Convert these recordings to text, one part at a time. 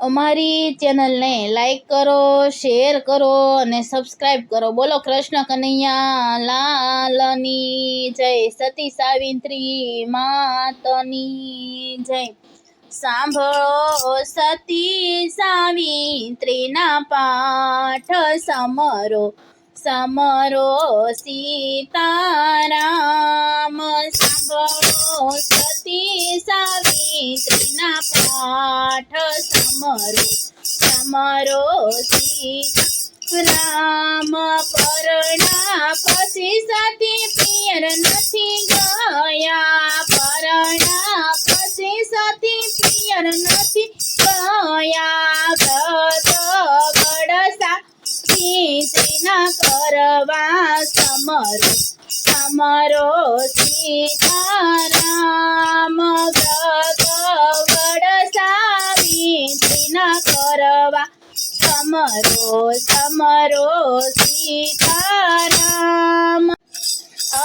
અમારી ચેનલને લાઈક કરો શેર કરો અને સબસ્ક્રાઈબ કરો. બોલો કૃષ્ણ કનૈયા, લાલની જય, સતી સાવિત્રી માતની જય. સાંભળો સતી સાવિત્રીના પાઠ સમરો સમરો સીતારામ. સાંભળો સતી સાવિત્રીના પાઠ સમરો સમરો રામ પરણા પછી સતી પિયર નથી ગયા પરણા પછી સતી પિયર નથી ગયા વ્રત ગડસા સીતના કરવા સમરો સમરો સીતારામ વ્રત કરવા સમરો સમરો સીતારામ.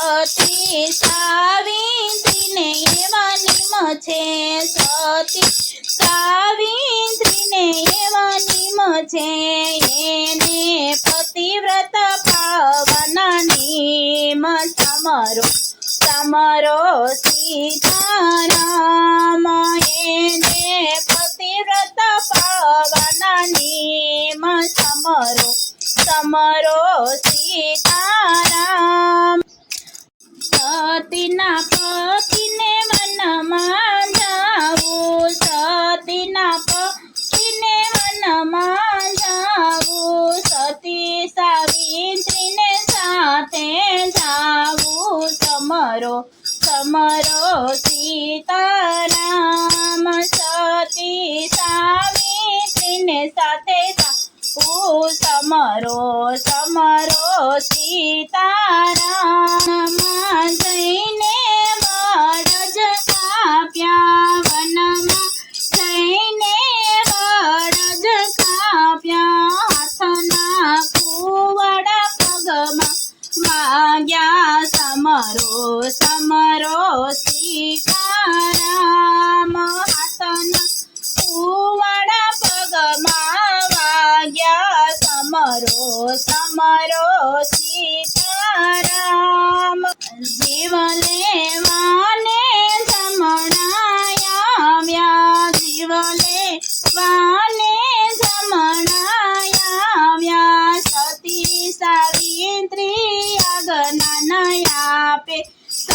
અતિ સાવિત્રીને એવા નિમ છે સતી. સાવિત્રીને એવા નિમ છે એને પતિવ્રત પાવના નિમ સમરો સમરો સીતારામ સમરો સમરો સીતારામ. સતીના પતિને વનમાં જાવું, સતીના પતિને વનમાં જાવું, સતી સાવિત્રીને સાથે જાવું સમરો સમરો સીતારામ. સતી સાવિત્રીને સાથે જાવું સમરો સમરો સીતારામ જઈને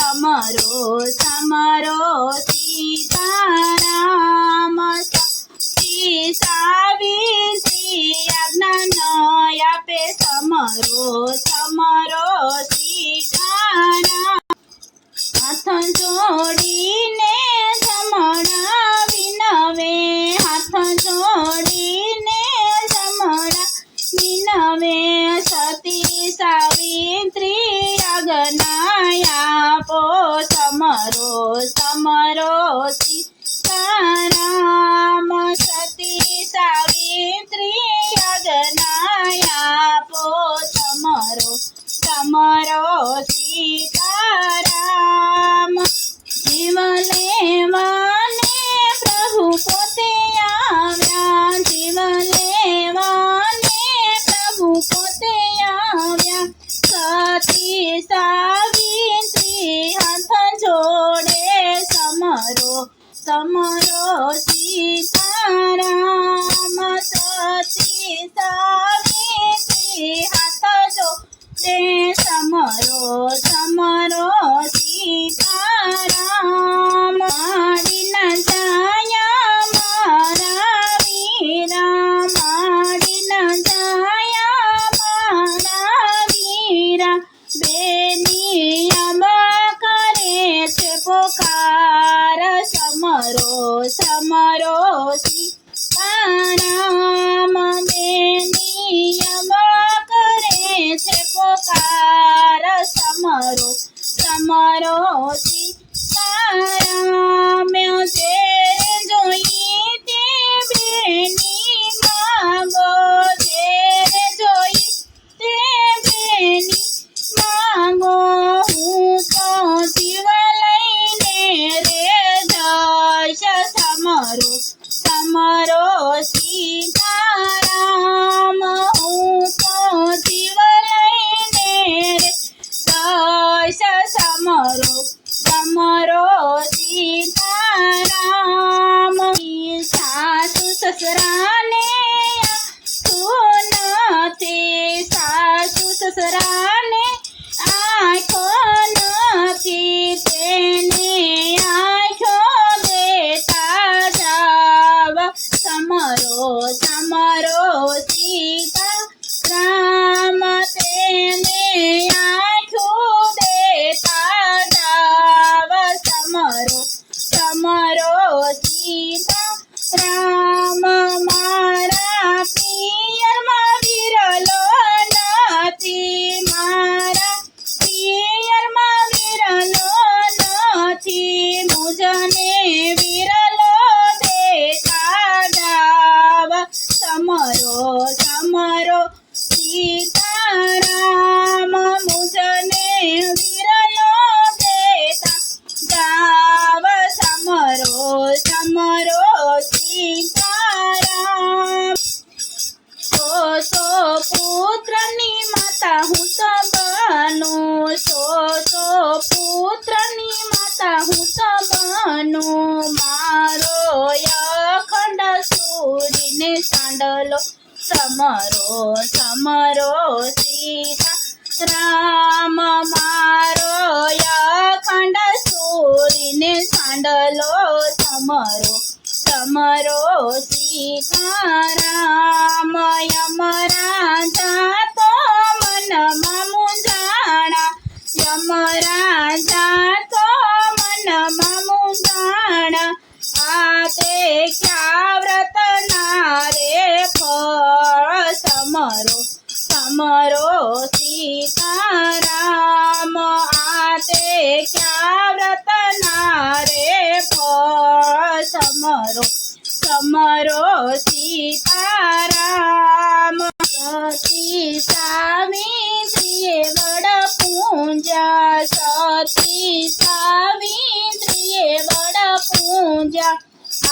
સમરો સમરો સીતારામ સતી સાવિત્રી આજ્ઞા ન આપે સમરો સમરો સીતારામ. હાથ જોડીને જમણા વિનવે, હાથ જોડીને જમણા વિનવે. સતી સાવિત્રી આજ્ઞા સમરો સમરો સીતારામ સમરો સીતારામ સતી સાવિત્રી હાથ તે સમરો સમરો સીતારામ માડીના જાયા મારા વીરા માડીના જાયા મારા વીરા બેની છે પોકાર સમરો સમરો સીતારામ અમારો સીતારામ. સાસુ સસરાને તું નથી. સાસુ સસરા સમરો સીતા રામ મારા હું તો માતા, હું તો બનું મારો અખંડ સૂરીને સાંડલો. સમરો સમરો સીતા રામ, મારો અખંડ સૂરીને સાંડલો. સમરો સમરો સીતારામ યમરાજા વ્રત નારે ફળ? સમરો સમરો સીતારામ આતે તે ક્યાં વ્રત નારે ફળ? સમરો સમરો સીતારામ સતી સાવિત્રીએ વડ પૂજા સતી સાવિત્રીએ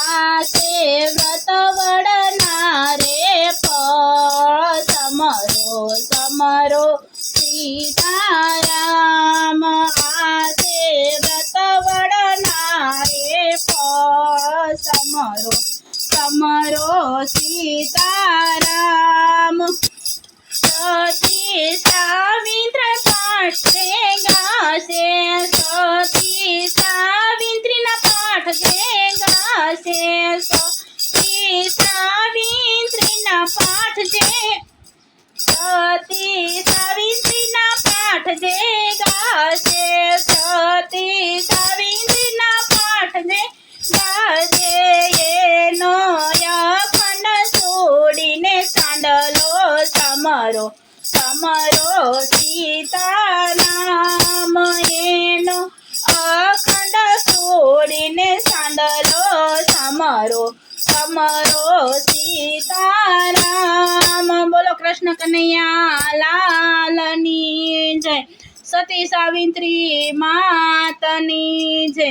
આસે વ્રત વડનારે ફળ સમરો સમરો. સીતારામ આસે વ્રત વડનારે ફળ સમરો સમરો. સીતારામ. સતી સાવિત્ર પાઠે સમરો સમરો સીતારામ એનો અખંડ છોડીને સાંડલો સમરો સમરો સીતારામ બોલો કૃષ્ણ કનૈયા, લાલની જય. સતી સાવિત્રી માતની જય.